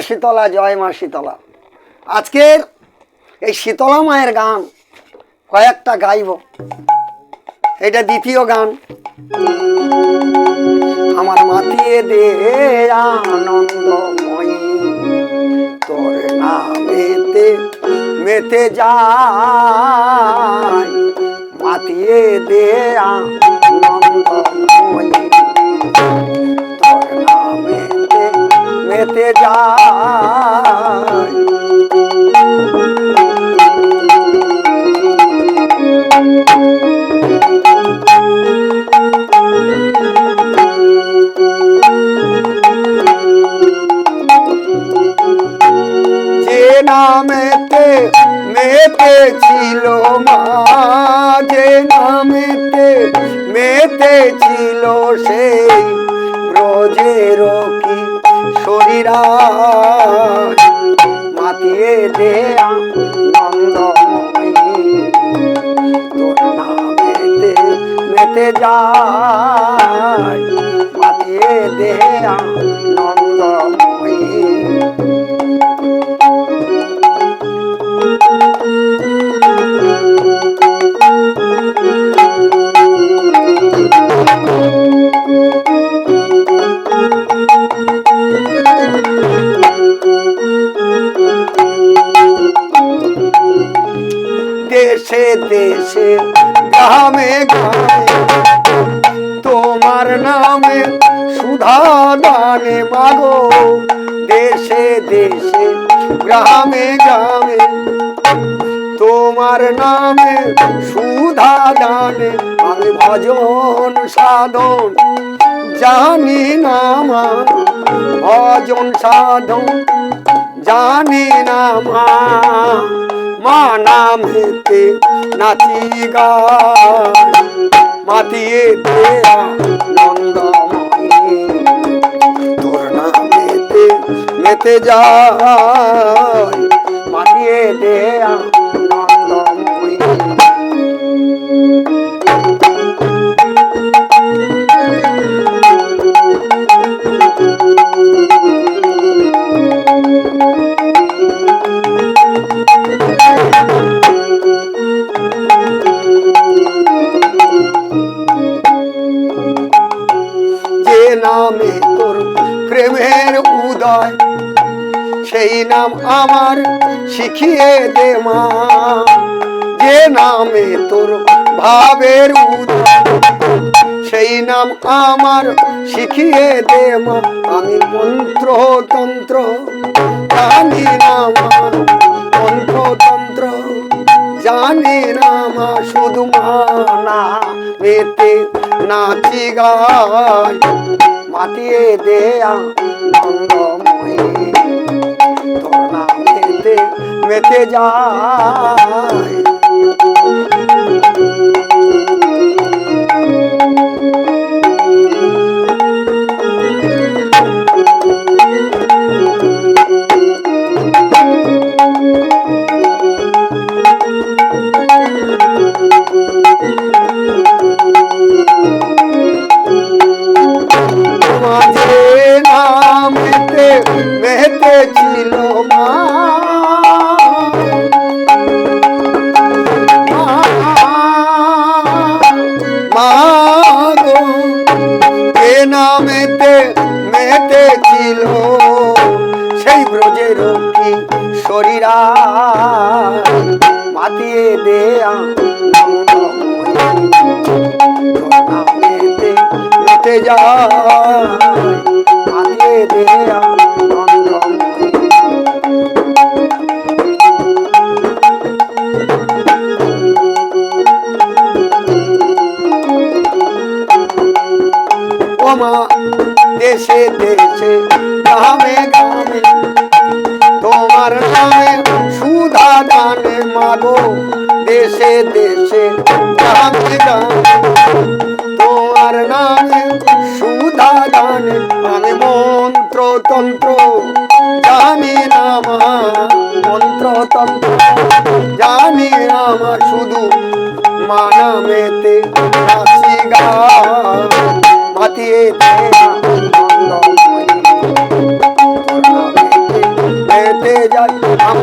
শীতলা, জয় মা শীতলা। আজকের এই শীতলা মায়ের গান কয়েকটা গাইব। এটা দ্বিতীয় গান। আমার মাতিয়ে দে আনন্দময়ী। তোর নামেতে মেতে যায় মাতিয়ে দে আনন্দময়ী। তোর নামেতে মেতে যায় মেতে ছিল সেই ব্রজের কি শরীরা। মাতিয়ে দে নন্দময়ী তোর নামেতে মেতে যায়। মাতিয়ে দে দেশে দেশে, গ্রামে তোমার নামে সুধা দানে মাগো। দেশে দেশে, গ্রামে গ্রামে। তোমার নামে সুধা দানে আমি ভজন সাধন। জানি না মা, ভজন সাধন। জানি না মা। মা নামেতে নাচি গায় মাতিয়ে দেয়া নন্দমণি। তোর নামেতে মেতে যায় মাতিয়ে দেয়া নামে তোর প্রেমের উদয়। সেই নাম আমার শিখিয়ে দে মা। যে নামে তোর ভাবের উদয়, সেই নাম আমার শিখিয়ে দে মা। আমি মন্ত্র তন্ত্র জানি না মা। মন্ত্র তন্ত্র জানি না মা। শুধু মানা মেতে নাচি গায়। মাতিয়ে দেয়া নন্দময়ী তোর নামেতে মেতে যায়। সেই ব্রজের শরীরা মাতিয়ে দেয়া মেতে যায়। মাতিয়ে দেয়া দেশে দেশে গ্রামে গ্রামে তোমার নামে সুধা দানে মাগো। দেশে দেশে গ্রামে গ্রামে তোমার নামে সুধা দানে আমি মন্ত্র তন্ত্র জানি না মন্ত্র তন্ত্র জানি মা, শুধু মা নামেতে নাচি গা মাতিয়ে